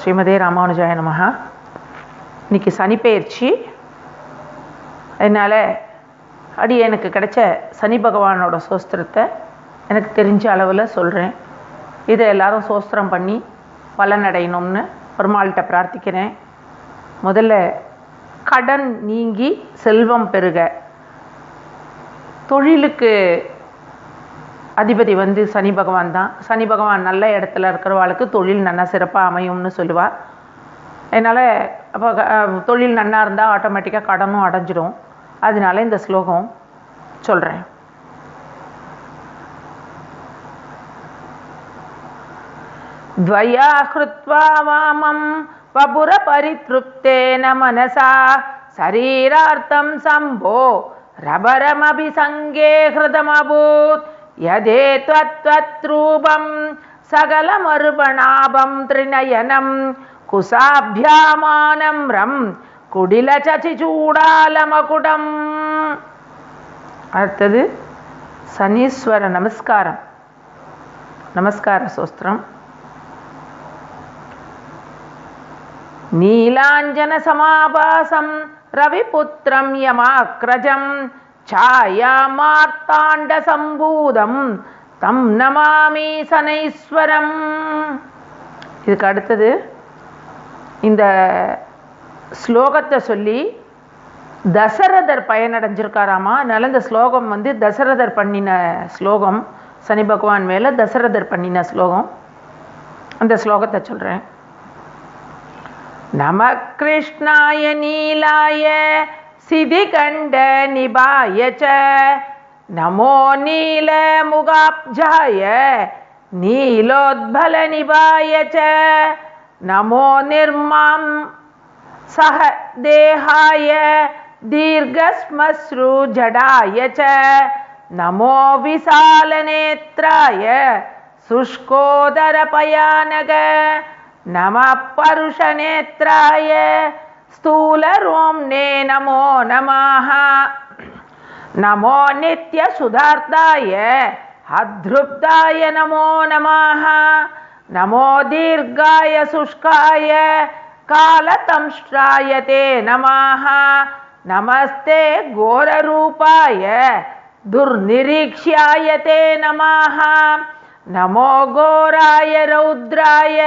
ஸ்ரீமதே ராமானுஜாய நமகா இன்னைக்கு சனிப்பெயர்ச்சி. அதனால் அடி எனக்கு கிடைச்ச சனி பகவானோட சோஸ்திரத்தை எனக்கு தெரிஞ்ச அளவில் சொல்கிறேன் இதை எல்லாரும் சோஸ்திரம் பண்ணி பலனடையணும்னு பெருமாள்கிட்ட பிரார்த்திக்கிறேன். முதல்ல கடன் நீங்கி செல்வம் பெருக தொழிலுக்கு அதிபதி வந்து சனி பகவான் தான் சனி பகவான் நல்ல இடத்துல இருக்கிறவாளுக்கு தொழில் நல்லா சிறப்பாக அமையும்னு சொல்லுவாள் அதனால் அப்போ அஹ், தொழில் நன்னா இருந்தால் ஆட்டோமேட்டிக்காக கடனும் அடைஞ்சிடும் அதனால இந்த ஸ்லோகம் சொல்கிறேன் द्वया कृत्वा वामं वपुरपरितृप्तेन मनसा शरीरार्थं सम्भो रबरमभिसङ्गे हृदमभूत् यदे त्वत्त्वत्रूपं सकलमर्पणाभं त्रिनयनं कुशाभ्यामानं रं குடிலச்சூடாலமகுடம் அடுத்தது சனீஸ்வர நமஸ்காரம் நமஸ்கார சோஸ்திரம் नीलाञ्जनसमाभासं रविपुत्रं சாயாமார்த்தாண்ட சம்பூதம் தம் நமாமி சனைஸ்வரம். இதுக்கு அடுத்தது இந்த ஸ்லோகத்தை சொல்லி தசரதர் பயனடைஞ்சிருக்காராமா? அதனால் இந்த ஸ்லோகம் வந்து தசரதர் பண்ணின ஸ்லோகம் சனி பகவான் மேலே தசரதர் பண்ணின ஸ்லோகம். அந்த ஸ்லோகத்தை சொல்கிறேன் நம கிருஷ்ணாய நீலாய सिधिकण्डनिबाय च नमो नीलमुगाब्जाय नीलोद्भलनिभाय च नमो निर्मां सह देहाय दीर्घश्मश्रुजडाय च नमो विशालनेत्राय शुष्कोदरपयानग नमः परुषनेत्राय स्थूलरोम्णे नमो नमः। नमो नित्यसुधार्ताय अधृप्ताय नमो नमः। नमो दीर्घाय शुष्काय कालतंष्ट्राय ते नमः। नमस्ते घोररूपाय दुर्निरीक्ष्याय ते नमः। नमो घोराय रौद्राय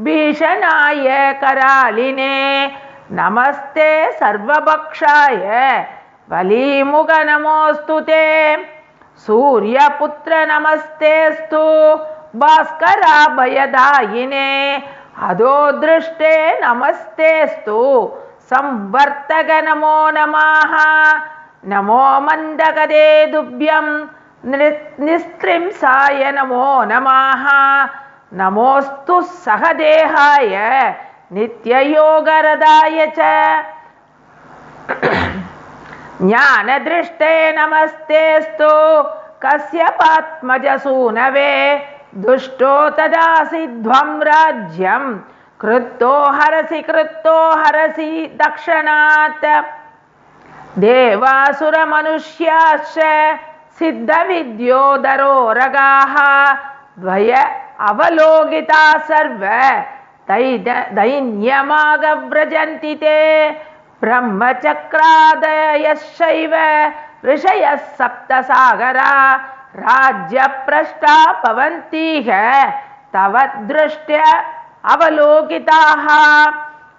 भीषणाय करालिने नमस्ते सर्वभक्षाय। बलीमुख नमोऽस्तु ते। सूर्यपुत्र नमस्तेऽस्तु। भास्कराभयदायिने। अधो दृष्टे नमस्तेऽस्तु। संवर्तक नमो नमः। नमो मन्दगदे दुभ्यं। नृ- निस्त्रिंसाय नमो नमः। नमोऽस्तु सहदेहाय नित्ययोगरदाय च। ज्ञानदृष्टे नमस्तेऽस्तु। कस्यपात्मजसूनवे दुष्टो तदासिध्वं राज्यं। कृत्तो हरसि कृत्तो हरसि दक्षिणात्। देवासुरमनुष्याश्च सिद्धविद्योदरोरगाः द्वय अवलोकिता सर्व दैद दैन्यमागव्रजन्ति ते। ब्रह्मचक्रादयश्चैव ऋषयः सप्तसागरा राज्यप्रष्टा भवन्तीह तव दृष्ट्य अवलोकिताः।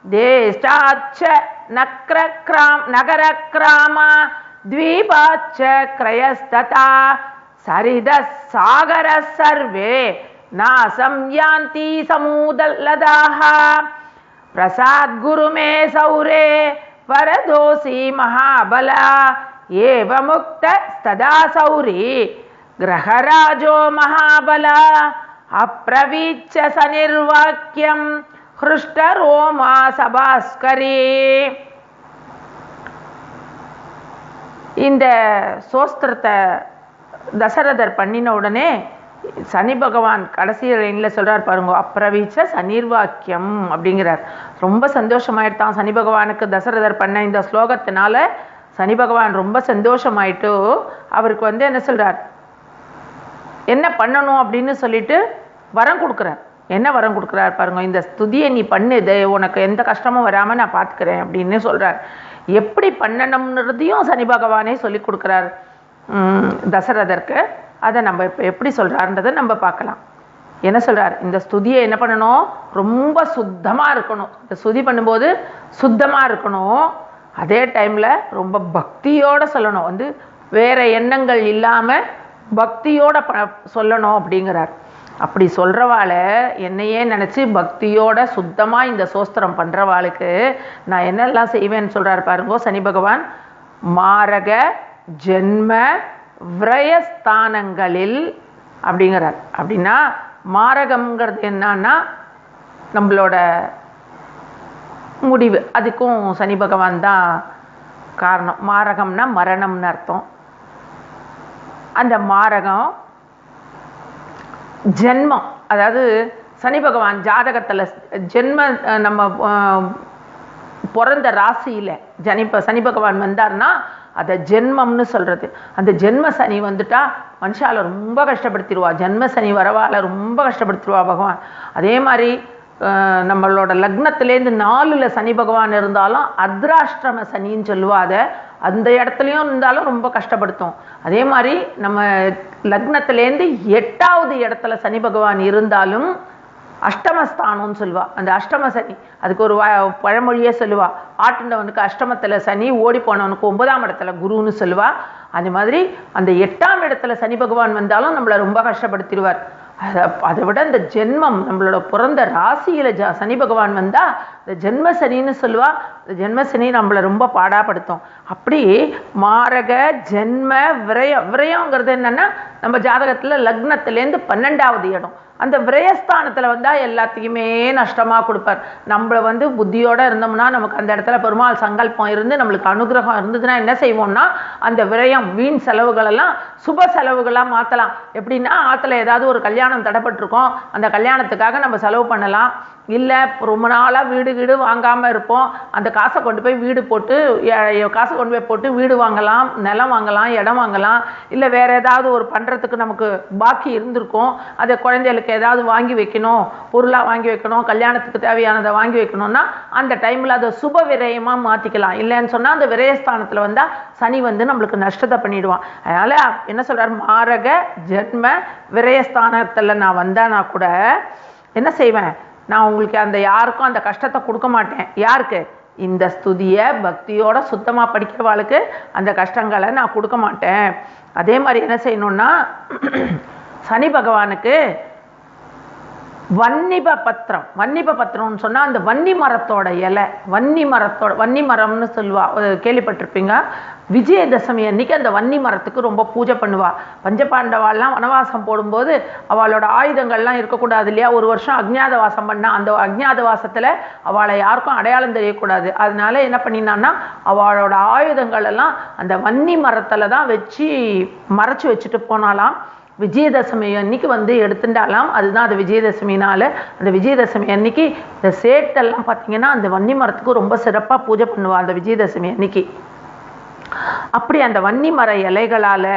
देशाच्च नक्रक्राम नगरक्राम द्वीपाच्च क्रयस्तथा सरिदः सागरः सर्वे நாசம் யாந்தி சமூதல்லதாஹ பிரசாத் குருமே சௌரே வரதோசி மகாபலா ஏவ முக்த ஸ்ததா சௌரி கிரகராஜோ மகாபலா அப்ரவீச்ச சனிர்வாக்கியம் ஹிருஷ்டரோமா சபாஸ்கரே இந்த சோஸ்திரத்தை தசரதர் பண்ணின உடனே சனி பகவான் கடைசி லைனில் சொல்கிறார் பாருங்க அப்பிரவீச்ச சனிர்வாக்கியம் அப்படிங்கிறார். ரொம்ப சந்தோஷமாயிட்டான் சனி பகவானுக்கு தசரதர் பண்ண இந்த ஸ்லோகத்தினால. சனி பகவான் ரொம்ப சந்தோஷமாயிட்டு அவருக்கு வந்து என்ன சொல்கிறார் என்ன பண்ணணும்? அப்படின்னு சொல்லிட்டு வரம் கொடுக்குறார். என்ன வரம் கொடுக்குறாரு பாருங்க இந்த ஸ்துதியை நீ பண்ணுது உனக்கு எந்த கஷ்டமும் வராமல் நான் பார்த்துக்கிறேன் அப்படின்னு சொல்கிறார் எப்படி பண்ணணும்ன்றதையும் சனி பகவானே சொல்லி கொடுக்குறார். தசரதற்கு அதை நம்ம இப்போ எப்படி சொல்கிறாருன்றதை நம்ம பார்க்கலாம். என்ன சொல்கிறார் இந்த ஸ்துதியை என்ன பண்ணணும்? ரொம்ப சுத்தமாக இருக்கணும். இந்த ஸ்துதி பண்ணும்போது சுத்தமாக இருக்கணும். அதே டைமில் ரொம்ப பக்தியோடு சொல்லணும். வந்து வேறு எண்ணங்கள் இல்லாமல் பக்தியோட ப சொல்லணும் அப்படிங்கிறார். அப்படி சொல்கிறவாள என்னையே நினச்சி பக்தியோட சுத்தமாக இந்த சோஸ்திரம் பண்ணுறவாளுக்கு நான் என்னெல்லாம் செய்வேன்னு சொல்கிறார் பாருங்கோ சனி பகவான். மாரக ஜென்ம விரயஸ்தானங்களில் அப்படிங்கிறார். அப்படின்னா மாரகம்ங்கிறது என்னன்னா நம்மளோட முடிவு. அதுக்கும் சனி பகவான் தான் காரணம். மாரகம்னா மரணம்னு அர்த்தம். அந்த மாரகம் ஜென்மம். அதாவது சனி பகவான் ஜாதகத்தில் ஜென்ம நம்ம அஹ், பிறந்த ராசியில் ஜனி சனி பகவான் வந்தார்னா அதை ஜென்மம்னு சொல்கிறது அந்த ஜென்ம சனி வந்துட்டா மனுஷால ரொம்ப கஷ்டப்படுத்திடுவா ஜென்ம சனி வரவால ரொம்ப கஷ்டப்படுத்திடுவா பகவான். அதே மாதிரி நம்மளோட லக்னத்திலேருந்து நாலில் சனி பகவான் இருந்தாலும் அர்த்ராஷ்டிரம சனின்னு சொல்லுவா அதை அந்த இடத்துலையும் இருந்தாலும் ரொம்ப கஷ்டப்படுத்தும். அதே மாதிரி நம்ம லக்னத்திலேருந்து எட்டாவது இடத்துல சனி பகவான் இருந்தாலும் அஷ்டமஸ்தானம்னு சொல்லுவா. அந்த அஷ்டம சனி அதுக்கு ஒரு பழமொழியே சொல்லுவா. ஆட்டுண்டவனுக்கு அஷ்டமத்தில் சனி ஓடி போனவனுக்கு ஒன்பதாம் இடத்துல குருன்னு சொல்லுவா. அந்த மாதிரி அந்த எட்டாம் இடத்துல சனி பகவான் வந்தாலும் நம்மளை ரொம்ப கஷ்டப்படுத்திடுவார். அதை அதை விட இந்த ஜென்மம் நம்மளோட பிறந்த ராசியில் ஜ சனி பகவான் வந்தால் இந்த ஜென்ம சனின்னு சொல்லுவா. இந்த ஜென்ம சனி நம்மளை ரொம்ப பாடாப்படுத்தும். அப்படி மாரக ஜென்ம விரயம் விரயங்கிறது என்னென்னா நம்ம ஜாதகத்தில் லக்னத்துலேருந்து பன்னெண்டாவது இடம். அந்த விரயஸ்தானத்தில் வந்தால் எல்லாத்தையுமே நஷ்டமாக கொடுப்பார். நம்மளை வந்து புத்தியோடு இருந்தோம்னா நமக்கு அந்த இடத்துல பெருமாள் சங்கல்பம் இருந்து நம்மளுக்கு அனுகிரகம் இருந்ததுன்னா என்ன செய்வோம்னா அந்த விரயம் வீண் செலவுகளெல்லாம் சுப செலவுகளாக மாற்றலாம் எப்படின்னா ஆற்றுல ஏதாவது ஒரு கல்யாணம் தடைப்பட்டிருக்கோம். அந்த கல்யாணத்துக்காக நம்ம செலவு பண்ணலாம். இல்லை ரொம்ப நாளாக வீடு வீடு வாங்காமல் இருப்போம். அந்த காசை கொண்டு போய் வீடு போட்டு காசை கொண்டு போய் போட்டு வீடு வாங்கலாம் நிலம் வாங்கலாம் இடம் வாங்கலாம். இல்லை வேறு ஏதாவது ஒரு பண்ணுறதுக்கு நமக்கு பாக்கி இருந்திருக்கும். அதை குழந்தைகளுக்கு ஏதாவது வாங்கி வைக்கணும் பொருளாக வாங்கி வைக்கணும் கல்யாணத்துக்கு தேவையானதை வாங்கி வைக்கணும்னா அந்த டைமில் அதை சுப விரயமாக மாற்றிக்கலாம் இல்லைன்னு சொன்னால் அந்த விரயஸ்தானத்தில் வந்தால் சனி வந்து நம்மளுக்கு நஷ்டத்தை பண்ணிடுவான். அதனால் என்ன சொல்கிறார் மாரக ஜென்ம விரயஸ்தானத்தில் நான் வந்தேன்னா கூட என்ன செய்வேன்? நான் உங்களுக்கு அந்த யாருக்கும் அந்த கஷ்டத்தை கொடுக்க மாட்டேன். யாருக்கு? இந்த ஸ்துதியை பக்தியோட சுத்தமாக படிக்கிறவாளுக்கு அந்த கஷ்டங்களை நான் கொடுக்க மாட்டேன். அதே மாதிரி என்ன செய்யணும்னா சனி பகவானுக்கு வன்னிப பத்திரம். வன்னிப பத்திரம்னு சொன்னா அந்த வன்னி மரத்தோட இலை வன்னி மரத்தோட வன்னி மரம்னு சொல்லுவா கேள்விப்பட்டிருப்பீங்க விஜயதசமி அன்னைக்கு அந்த வன்னி மரத்துக்கு ரொம்ப பூஜை பண்ணுவா. பஞ்சபாண்டவாள்லாம் வனவாசம் போடும்போது அவளோட ஆயுதங்கள்லாம் இருக்கக்கூடாது இல்லையா? ஒரு வருஷம் அக்ஞாதவாசம் பண்ணா அந்த அக்ஞாதவாசத்துல அவளை யாருக்கும் அடையாளம் தெரியக்கூடாது. அதனால என்ன பண்ணினான்னா அவளோட ஆயுதங்கள் எல்லாம் அந்த வன்னி மரத்துல தான் வச்சு மறைச்சு வச்சுட்டு போனாலாம் விஜயதசமி அன்னைக்கு வந்து எடுத்துட்டாலாம் அதுதான் அது விஜயதசமினால. அந்த விஜயதசமி அன்னைக்கு இந்த சேட்டெல்லாம் பார்த்தீங்கன்னா அந்த வன்னி மரத்துக்கு ரொம்ப சிறப்பாக பூஜை பண்ணுவாள் அந்த விஜயதசமி அன்னைக்கு. அப்படி அந்த வன்னி மர இலைகளால்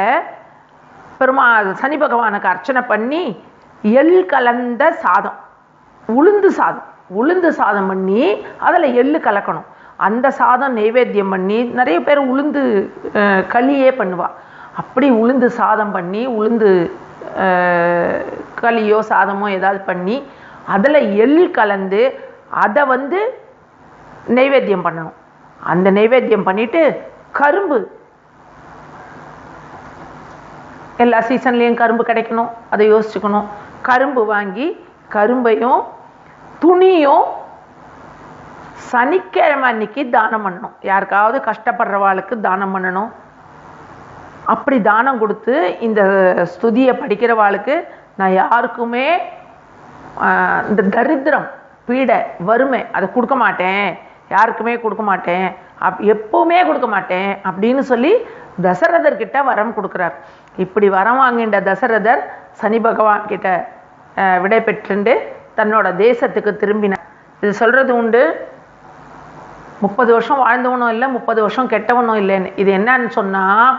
பெருமா சனி பகவானுக்கு அர்ச்சனை பண்ணி எள் கலந்த சாதம் உளுந்து சாதம் உளுந்து சாதம் பண்ணி அதில் எள்ளு கலக்கணும். அந்த சாதம் நெய்வேத்தியம் பண்ணி நிறைய பேர் உளுந்து களியே பண்ணுவாள் அப்படி உளுந்து சாதம் பண்ணி உளுந்து களியோ சாதமோ ஏதாவது பண்ணி அதில் எள் கலந்து அதை வந்து நெய்வேத்தியம் பண்ணணும். அந்த நெய்வேத்தியம் பண்ணிவிட்டு கரும்பு எல்லா சீசன்லேயும் கரும்பு கிடைக்கணும். அதை யோசிச்சுக்கணும். கரும்பு வாங்கி கரும்பையும் துணியும் சனிக்கிழமை அன்னைக்கு தானம் பண்ணணும். யாருக்காவது கஷ்டப்படுறவாளுக்கு தானம் பண்ணணும். அப்படி தானம் கொடுத்து இந்த ஸ்துதியை படிக்கிறவாளுக்கு நான் யாருக்குமே இந்த தரித்திரம் பீடை வறுமை அதை கொடுக்க மாட்டேன். யாருக்குமே கொடுக்க மாட்டேன். அப் எப்பவுமே கொடுக்க மாட்டேன் அப்படின்னு சொல்லி தசரதர்கிட்ட வரம் கொடுக்குறார். இப்படி வரம் வாங்கின்ற தசரதர் சனி பகவான் கிட்ட விடை பெற்றுண்டு தன்னோட தேசத்துக்கு திரும்பினார். இது சொல்றது உண்டு. முப்பது வருஷம் வாழ்ந்தவனும் இல்லை முப்பது வருஷம் கெட்டவனும் இல்லைன்னு. இது என்னன்னு சொன்னால்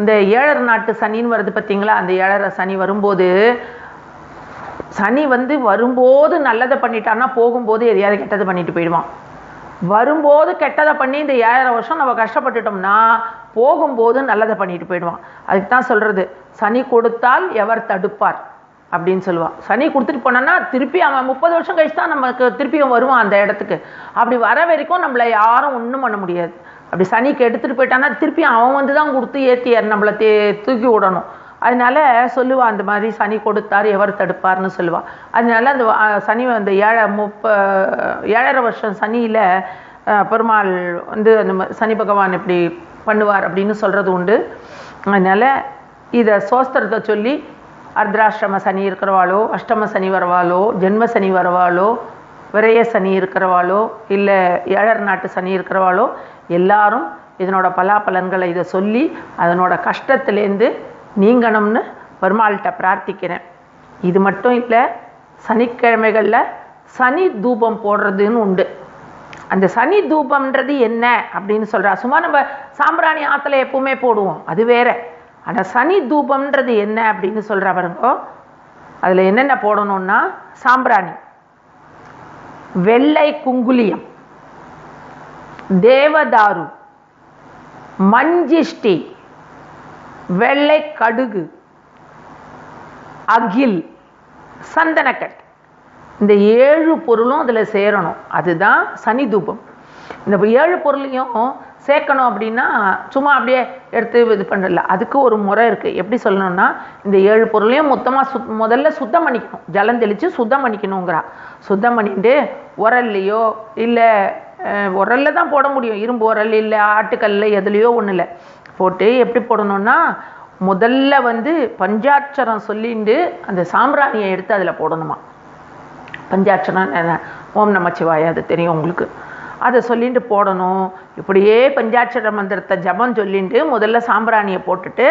இந்த ஏழர் நாட்டு சனின்னு வருது பார்த்தீங்களா அந்த ஏழரை சனி வரும்போது சனி வந்து வரும்போது நல்லதை பண்ணிட்டான்னா போகும்போது எதையாவது கெட்டதை பண்ணிட்டு போயிடுவான். வரும்போது கெட்டதை பண்ணி இந்த ஏழரை வருஷம் நம்ம கஷ்டப்பட்டுட்டோம்னா போகும்போது நல்லதை பண்ணிட்டு போயிடுவான். அதுக்கு தான் சொல்கிறது சனி கொடுத்தால் எவர் தடுப்பார் அப்படின்னு சொல்லுவான். சனி கொடுத்துட்டு போனோன்னா திருப்பி அவன் முப்பது வருஷம் கழிச்சு தான் நமக்கு திருப்பியும் வருவான் அந்த இடத்துக்கு. அப்படி வர வரைக்கும் நம்மளை யாரும் ஒன்றும் பண்ண முடியாது. அப்படி சனிக்கு எடுத்துகிட்டு போயிட்டான்னா திருப்பி அவன் வந்து தான் கொடுத்து ஏற்றி நம்மளை தே தூக்கி விடணும். அதனால சொல்லுவா அந்த மாதிரி சனி கொடுத்தார் எவர் தடுப்பார்னு சொல்லுவாள் அதனால அந்த சனி அந்த ஏழை முப்ப ஏழரை வருஷம் சனியில் பெருமாள் வந்து அந்த சனி பகவான் இப்படி பண்ணுவார் அப்படின்னு சொல்கிறது உண்டு. அதனால இதை சோஸ்திரத்தை சொல்லி அர்த்தராஷ்டிரம சனி இருக்கிறவாளோ அஷ்டம சனி வரவாளோ ஜென்ம சனி வரவாளோ விரய சனி இருக்கிறவாளோ இல்லை ஏழர் நாட்டு சனி இருக்கிறவாளோ எல்லாரும் இதனோட பலாபலன்களை இதை சொல்லி அதனோட கஷ்டத்துலேருந்து நீங்கணும்னு பெருமாள்கிட்ட பிரார்த்திக்கிறேன். இது மட்டும் இல்லை சனிக்கிழமைகளில் சனி தூபம் போடுறதுன்னு உண்டு. அந்த சனி தூபம்ன்றது என்ன அப்படின்னு சொல்கிறா சும்மா நம்ம சாம்பிராணி ஆற்றுல எப்பவுமே போடுவோம். அது வேற. ஆனால் சனி தூபம்ன்றது என்ன அப்படின்னு சொல்கிறா பாருங்கோ. அதில் என்னென்ன போடணும்னா சாம்பிராணி வெள்ளை குங்குலியம் தேவதாரு மஞ்சிஷ்டி வெள்ளை கடுகு அகில் சந்தனக்கட் இந்த ஏழு பொருளும் அதில் சேரணும். அதுதான் சனி தூபம். இந்த ஏழு பொருளையும் சேர்க்கணும் அப்படின்னா சும்மா அப்படியே எடுத்து இது பண்ணல அதுக்கு ஒரு முறை இருக்குது எப்படி சொல்லணும்னா இந்த ஏழு பொருளையும் மொத்தமாக சுத் முதல்ல சுத்தம் பண்ணிக்கணும். ஜலம் தெளித்து சுத்தம் பண்ணிக்கணுங்கிறா. சுத்தம் பண்ணிட்டு உரல்லையோ இல்லை உரல்ல தான் போட முடியும். இரும்பு உரல் இல்லை ஆட்டுக்கல்ல எதுலேயோ ஒன்றும் இல்லை போட்டு எப்படி போடணும்னா முதல்ல வந்து பஞ்சாட்சரம் சொல்லிட்டு அந்த சாம்பிராணியை எடுத்து அதில் போடணுமா. பஞ்சாட்சரம் என்ன? ஓம் நமச்சிவாய அது தெரியும் உங்களுக்கு. அதை சொல்லிட்டு போடணும். இப்படியே பஞ்சாட்சர மந்திரத்தை ஜபம் சொல்லிட்டு முதல்ல சாம்பிராணியை போட்டுட்டு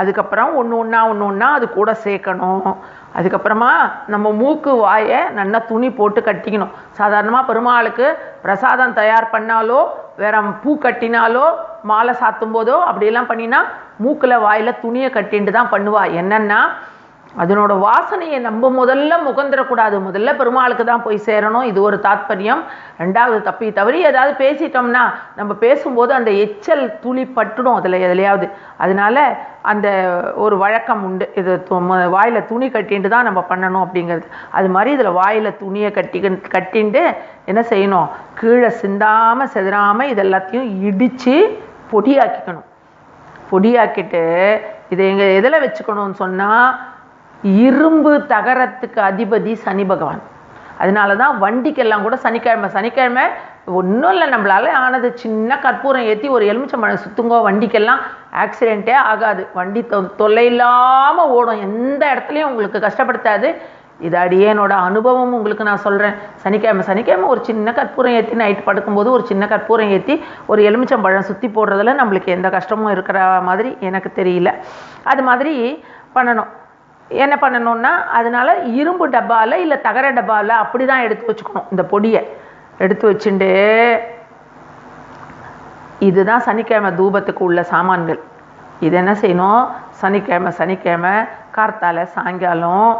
அதுக்கப்புறம் ஒன்று ஒன்றா ஒன்று ஒன்றா அது கூட சேர்க்கணும். அதுக்கப்புறமா நம்ம மூக்கு வாயை நல்லா துணி போட்டு கட்டிக்கணும். சாதாரணமாக பெருமாளுக்கு பிரசாதம் தயார் பண்ணாலோ வேற பூ கட்டினாலோ மாலை சாத்தும் போதோ அப்படியெல்லாம் பண்ணினா மூக்கில் வாயில் துணியை கட்டிட்டு தான் பண்ணுவா. என்னன்னா அதனோட வாசனையை நம்ம முதல்ல முகந்துடக்கூடாது முதல்ல பெருமாளுக்கு தான் போய் சேரணும். இது ஒரு தாத்பரியம். ரெண்டாவது தப்பி தவறி ஏதாவது பேசிட்டோம்னா நம்ம பேசும்போது அந்த எச்சல் துளி பட்டுடும் அதில் எதுலையாவது. அதனால அந்த ஒரு வழக்கம் உண்டு. இது வாயில் துணி கட்டின்ட்டு தான் நம்ம பண்ணணும் அப்படிங்கிறது. அது மாதிரி இதில் வாயில் துணியை கட்டி கட்டிண்டு என்ன செய்யணும்? கீழே சிந்தாமல் செதறாமல் இது எல்லாத்தையும் இடித்து பொடியாக்கிக்கணும். பொடியாக்கிட்டு இதை எங்கள் எதில் வச்சுக்கணும்னு சொன்னால் இரும்பு தகரத்துக்கு அதிபதி சனி பகவான். அதனால தான் வண்டிக்கெல்லாம் கூட சனிக்கிழமை சனிக்கிழமை ஒன்றும் இல்லை நம்மளால ஆனது சின்ன கற்பூரம் ஏற்றி ஒரு எலுமிச்சம்பழம் சுத்துங்கோ வண்டிக்கெல்லாம் ஆக்சிடென்ட்டே ஆகாது. வண்டி தொ தொல்லையில்லாமல் ஓடும். எந்த இடத்துலையும் உங்களுக்கு கஷ்டப்படுத்தாது. இது அடியேனோட அனுபவம் உங்களுக்கு நான் சொல்கிறேன் சனிக்கிழமை சனிக்கிழமை ஒரு சின்ன கற்பூரம் ஏற்றி நைட் படுக்கும்போது ஒரு சின்ன கற்பூரம் ஏற்றி ஒரு எலுமிச்சம்பழம் சுற்றி போடுறதுல நம்மளுக்கு எந்த கஷ்டமும் இருக்கிற மாதிரி எனக்கு தெரியல. அது மாதிரி பண்ணணும். என்ன பண்ணணும்னா அதனால இரும்பு டப்பாவில் இல்லை தகர டப்பாவில் அப்படி தான் எடுத்து வச்சுக்கணும். இந்த பொடியை எடுத்து வச்சுட்டு இதுதான் சனிக்கிழமை தூபத்துக்கு உள்ள சாமான்கள். இது என்ன செய்யணும்? சனிக்கிழமை சனிக்கிழமை கார்த்தால சாயங்காலம்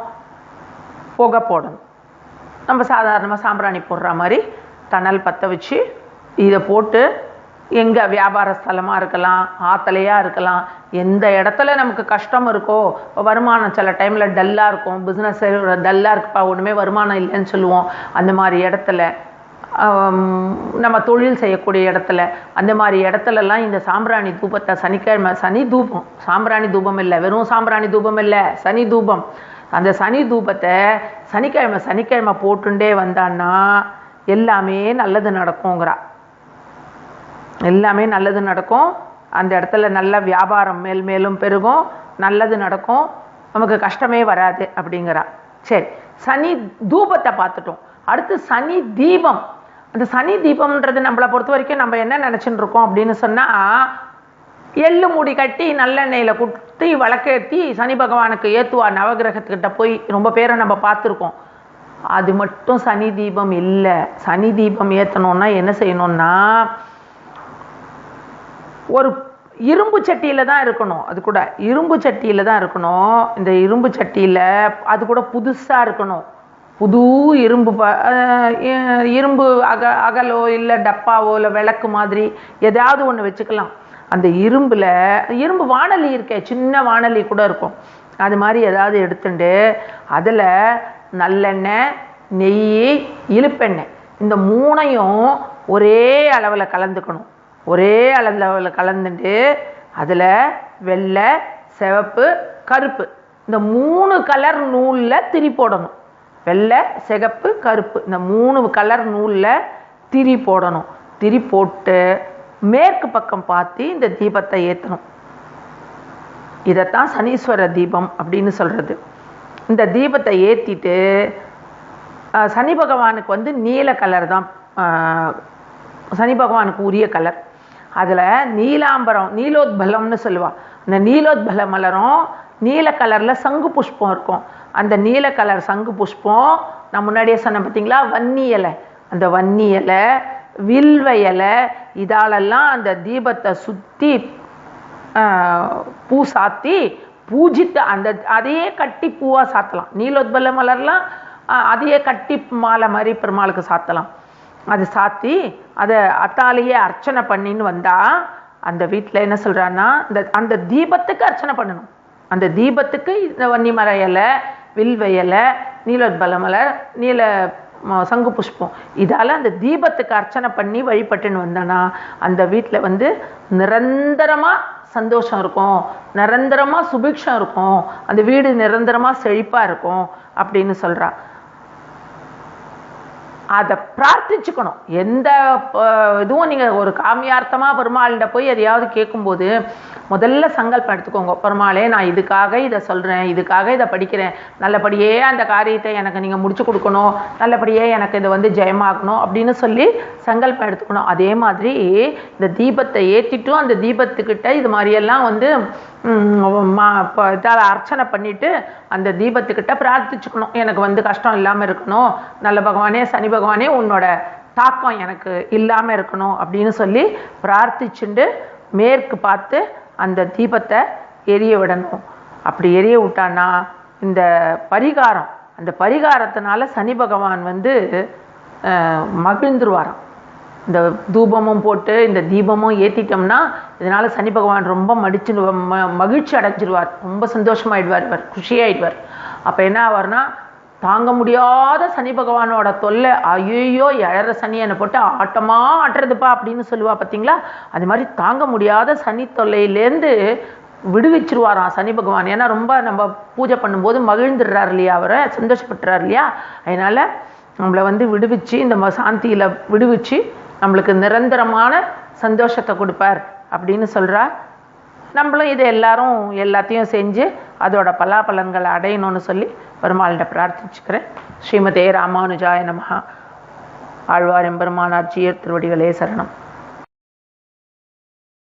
புகை போடணும். நம்ம சாதாரணமாக சாம்பிராணி போடுற மாதிரி தணல் பற்ற வச்சு இதை போட்டு எங்கே வியாபார ஸ்தலமாக இருக்கலாம் ஆத்தலையாக இருக்கலாம் எந்த இடத்துல நமக்கு கஷ்டம் இருக்கோ வருமானம் சில டைமில் டல்லாக இருக்கும் பிஸ்னஸ் டல்லாக இருக்குப்பா ஒன்றுமே வருமானம் இல்லைன்னு சொல்லுவோம். அந்த மாதிரி இடத்துல நம்ம தொழில் செய்யக்கூடிய இடத்துல அந்த மாதிரி இடத்துலலாம் இந்த சாம்பிராணி தூபத்தை சனிக்கிழமை சனி தூபம் சாம்பிராணி தூபம் இல்லை வெறும் சாம்பிராணி தூபம் இல்லை சனி தூபம். அந்த சனி தூபத்தை சனிக்கிழமை சனிக்கிழமை போட்டுண்டே வந்தான்னா எல்லாமே நல்லது நடக்குங்கிறா. எல்லாமே நல்லது நடக்கும். அந்த இடத்துல நல்ல வியாபாரம் மேல் மேலும் பெருகும். நல்லது நடக்கும். நமக்கு கஷ்டமே வராது அப்படிங்கிறா. சரி சனி தூபத்தை பார்த்துட்டோம். அடுத்து சனி தீபம். அந்த சனி தீபம்ன்றது நம்மளை பொறுத்த வரைக்கும் நம்ம என்ன நினச்சிட்டு இருக்கோம் அப்படின்னு சொன்னால் எள்ளு மூடி கட்டி நல்லெண்ணெயில் குத்தி விளக்கேற்றி சனி பகவானுக்கு ஏற்றுவா நவகிரகத்துக்கிட்ட போய் ரொம்ப பேரை நம்ம பார்த்துருக்கோம். அது மட்டும் சனி தீபம் இல்லை. சனி தீபம் ஏற்றணும்னா என்ன செய்யணும்னா ஒரு இரும்பு சட்டியில் தான் இருக்கணும். அது கூட இரும்பு சட்டியில் தான் இருக்கணும். இந்த இரும்பு சட்டியில் அது கூட புதுசாக இருக்கணும். புது இரும்பு ப இரும்பு அக அகலோ இல்லை டப்பாவோ இல்லை விளக்கு மாதிரி எதாவது ஒன்று வச்சுக்கலாம். அந்த இரும்பில் இரும்பு வாணலி இருக்கே சின்ன வாணலி கூட இருக்கும். அது மாதிரி ஏதாவது எடுத்துட்டு அதில் நல்லெண்ணெய் நெய் இழுப்பெண்ணெய் இந்த மூணையும் ஒரே அளவில் கலந்துக்கணும். ஒரே அளவில் கலந்துட்டு அதில் வெள்ளை சிவப்பு கருப்பு. இந்த மூணு கலர் நூலில் திரி போடணும். வெள்ளை சிகப்பு கருப்பு. இந்த மூணு கலர் நூலில் திரி போடணும். திரி போட்டு மேற்கு பக்கம் பார்த்து இந்த தீபத்தை ஏற்றணும் இதைத்தான் சனீஸ்வர தீபம் அப்படின்னு சொல்கிறது இந்த தீபத்தை ஏற்றிட்டு சனி பகவானுக்கு வந்து நீல கலர் தான் சனி பகவானுக்கு உரிய கலர் அதில் நீலாம்பரம் நீலோத்பலம்னு சொல்லுவாள் அந்த நீலோத்பல மலரும் நீல கலரில் சங்கு புஷ்பம் இருக்கும். அந்த நீல கலர் சங்கு புஷ்பம் நான் முன்னாடியே சொன்னேன் பார்த்தீங்களா வன்னி இலை. அந்த வன்னி இலை வில்வ இலை இதாலெல்லாம் அந்த தீபத்தை சுற்றி பூ சாத்தி பூஜித்து அந்த அதையே கட்டி பூவாக சாத்தலாம். நீலோத்பல மலர்லாம் அதையே கட்டி மாலை மாதிரி பெருமாளுக்கு சாத்தலாம். அது சாத்தி அதை அத்தாலேயே அர்ச்சனை பண்ணின்னு வந்தால் அந்த வீட்டில் என்ன சொல்கிறான்னா இந்த அந்த தீபத்துக்கு அர்ச்சனை பண்ணணும். அந்த தீபத்துக்கு இந்த வன்னிமர இலை வில்வ இலை நீலோத்பல மலர் நீல சங்கு புஷ்பம். இதால் அந்த தீபத்துக்கு அர்ச்சனை பண்ணி வழிபட்டுன்னு வந்தேன்னா அந்த வீட்டில் வந்து நிரந்தரமாக சந்தோஷம் இருக்கும். நிரந்தரமாக சுபிக்ஷம் இருக்கும். அந்த வீடு நிரந்தரமாக செழிப்பாக இருக்கும் அப்படின்னு சொல்றா. அதை பிரார்த்திச்சுக்கணும். எந்த இதுவும் நீங்கள் ஒரு காமியார்த்தமாக பெருமாள்கிட்ட போய் எதையாவது கேட்கும்போது முதல்ல சங்கல்பம் எடுத்துக்கோங்க. பெருமாளே நான் இதுக்காக இதை சொல்கிறேன் இதுக்காக இதை படிக்கிறேன். நல்லபடியே அந்த காரியத்தை எனக்கு நீங்கள் முடிச்சு கொடுக்கணும். நல்லபடியே எனக்கு இதை வந்து ஜெயமாகணும் அப்படின்னு சொல்லி சங்கல்பம் எடுத்துக்கணும். அதே மாதிரி இந்த தீபத்தை ஏற்றிட்டும் அந்த தீபத்துக்கிட்ட இது மாதிரியெல்லாம் வந்து மா- இப்போ இதால் அர்ச்சனை பண்ணிவிட்டு அந்த தீபத்துக்கிட்ட பிரார்த்திச்சுக்கணும். எனக்கு வந்து கஷ்டம் இல்லாமல் இருக்கணும். நல்ல பகவானே சனி பகவானே உன்னோட தாக்கம் எனக்கு இல்லாமல் இருக்கணும் அப்படின்னு சொல்லி பிரார்த்திச்சுண்டு மேற்கு பார்த்து அந்த தீபத்தை எரிய விடணும். அப்படி எரிய விட்டான்னா இந்த பரிகாரம் அந்த பரிகாரத்தினால சனி பகவான் வந்து மகிழ்ந்துருவாராம். இந்த தூபமும் போட்டு இந்த தீபமும் ஏற்றிட்டோம்னா இதனால் சனி பகவான் ரொம்ப மடிச்சு ம- மகிழ்ச்சி அடைஞ்சிருவார். ரொம்ப சந்தோஷமாயிடுவார் இவர் குஷியாயிடுவார். அப்போ என்ன ஆவார்னா தாங்க முடியாத சனி பகவானோட தொல்லை ஐயோ எழற சனி என்னை போட்டு ஆட்டமாக ஆட்டுறதுப்பா அப்படின்னு சொல்லுவா பார்த்தீங்களா அது மாதிரி தாங்க முடியாத சனி தொல்லையிலேருந்து விடுவிச்சிருவாராம் சனி பகவான். ஏன்னா ரொம்ப நம்ம பூஜை பண்ணும்போது மகிழ்ந்துடுறாரு இல்லையா அவரை சந்தோஷப்பட்டுறாரு இல்லையா? அதனால் நம்மளை வந்து விடுவிச்சு இந்த சாந்தியில் விடுவிச்சு நம்மளுக்கு நிரந்தரமான சந்தோஷத்தை கொடுப்பார் அப்படின்னு சொல்கிறா நம்மளும் இதை எல்லாரும் எல்லாத்தையும் செஞ்சு அதோட பலாபலன்களை அடையணும்னு சொல்லி பெருமாள்கிட்ட பிரார்த்திச்சுக்கிறேன். ஸ்ரீமதே ராமானுஜாய நமஹா. ஆழ்வார் எம்பெருமானார் ஜீயர் திருவடிகளே சரணம்.